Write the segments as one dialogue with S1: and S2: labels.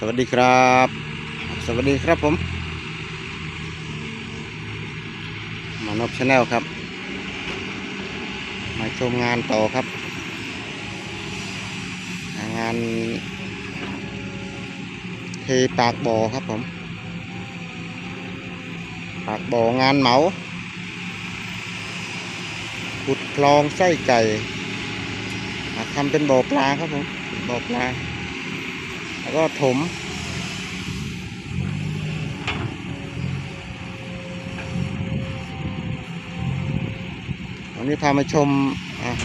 S1: สวัสดีครับ สวัสดีครับผม มานพชาแนลครับ มาชมงานต่อครับ งานเทปากบ่อครับผม ปากบ่องานเหมาขุดคลองไส้ไก่ทำเป็นบ่อปลาครับผม บ่อปลา แล้วก็ถม วันนี้พามาชม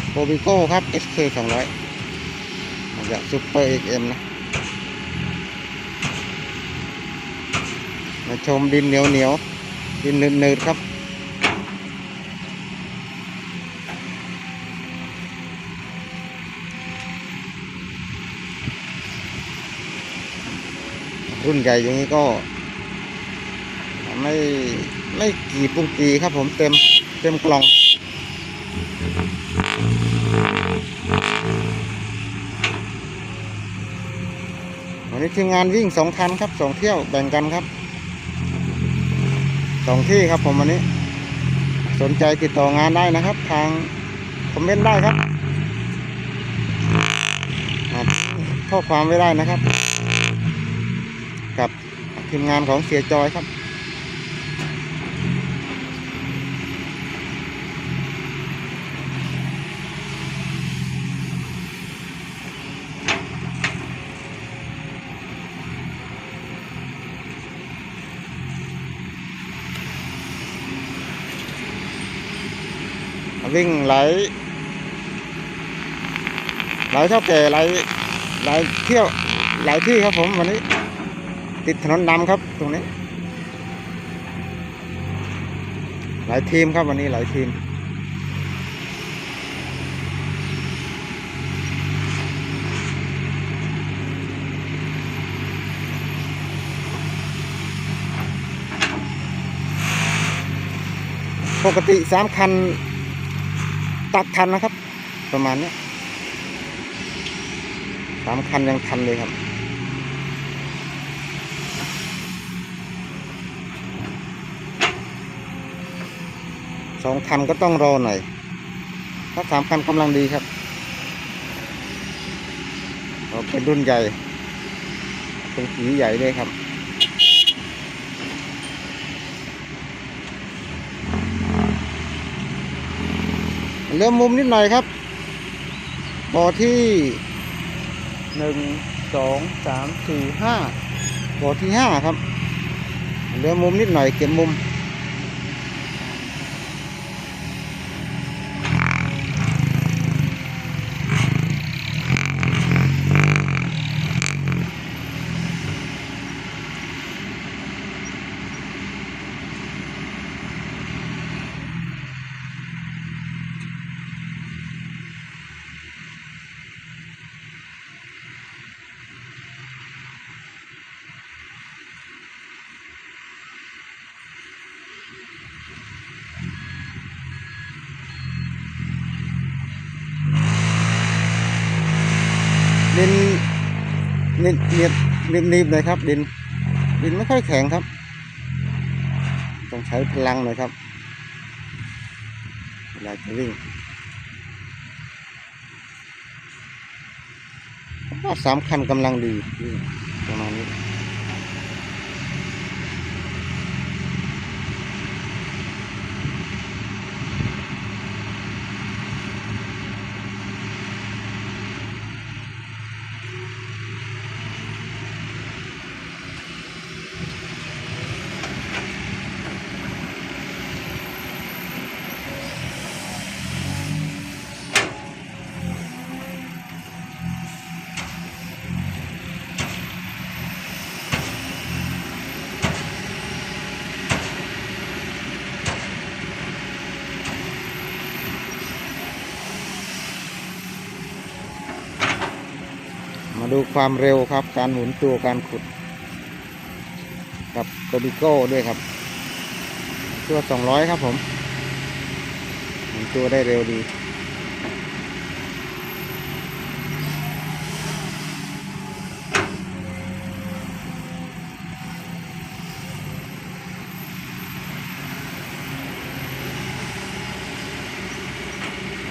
S1: โกบิโก้ครับ SK 200มันจะซุปเปอร์ XM นะ มาชมดินเหนียวเหนียวดินเนืดๆครับ รุ่นใหญ่อย่างนี้ก็ไม่ไม่กี่ปุงกีครับผมเต็มเต็มกล่อง วันนี้ทีมงานวิ่งสองคันครับสองเที่ยวแบ่งกันครับสองที่ครับผมวันนี้ สนใจติดต่องานได้นะครับ ทางคอมเมนต์ได้ครับข้อความไว้ได้นะครับ กับทีมงานของเสียจอยครับวิ่งไหลไหลเท่าแก่ไหลไหลเที่ยวไหลที่ครับผมวันนี้ ติดถนนดำครับตรงนี้ หลายทีมครับวันนี้หลายทีม ปกติสามคัน ตัดทันนะครับ ประมาณนี้สามคันยังทันเลยครับ สองคันก็ต้องรอหน่อย ถ้าสามคันกำลังดีครับเราเป็นรุ่นใหญ่ เป็นสีใหญ่เลยครับ เริ่มมุมนิดหน่อยครับบ่อที่หนึ่งสองสามสี่ห้าบ่อที่ห้าครับเริ่มมุมนิดหน่อยเก็บมุม ดินนิดเนียดนิบนิบเลยครับ ดิน ดินไม่ค่อยแข็งครับ ต้องใช้พลังหน่อยครับเวลาจะวิ่งสามคันกำลังดีประมาณนี้ มาดูความเร็วครับ การหมุนตัวการขุด กับโตบิโก้ด้วยครับ ตัวสองร้อยครับผม หมุนตัวได้เร็วดี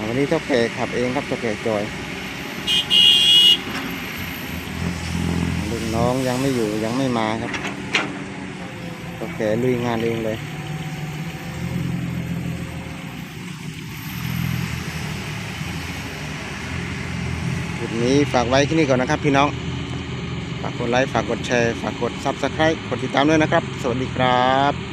S1: วันนี้เจ้าแก่ขับเองครับเจ้าแก่จอย น้องยังไม่อยู่ยังไม่มาครับเจ้าแก่ลุยงานเองเลยจุดนี้ฝากไว้ที่นี่ก่อนนะครับพี่น้อง ฝากกดไลค์ ฝากกดแชร์ ฝากกดซับสไครต์กดติดตามด้วยนะครับ สวัสดีครับ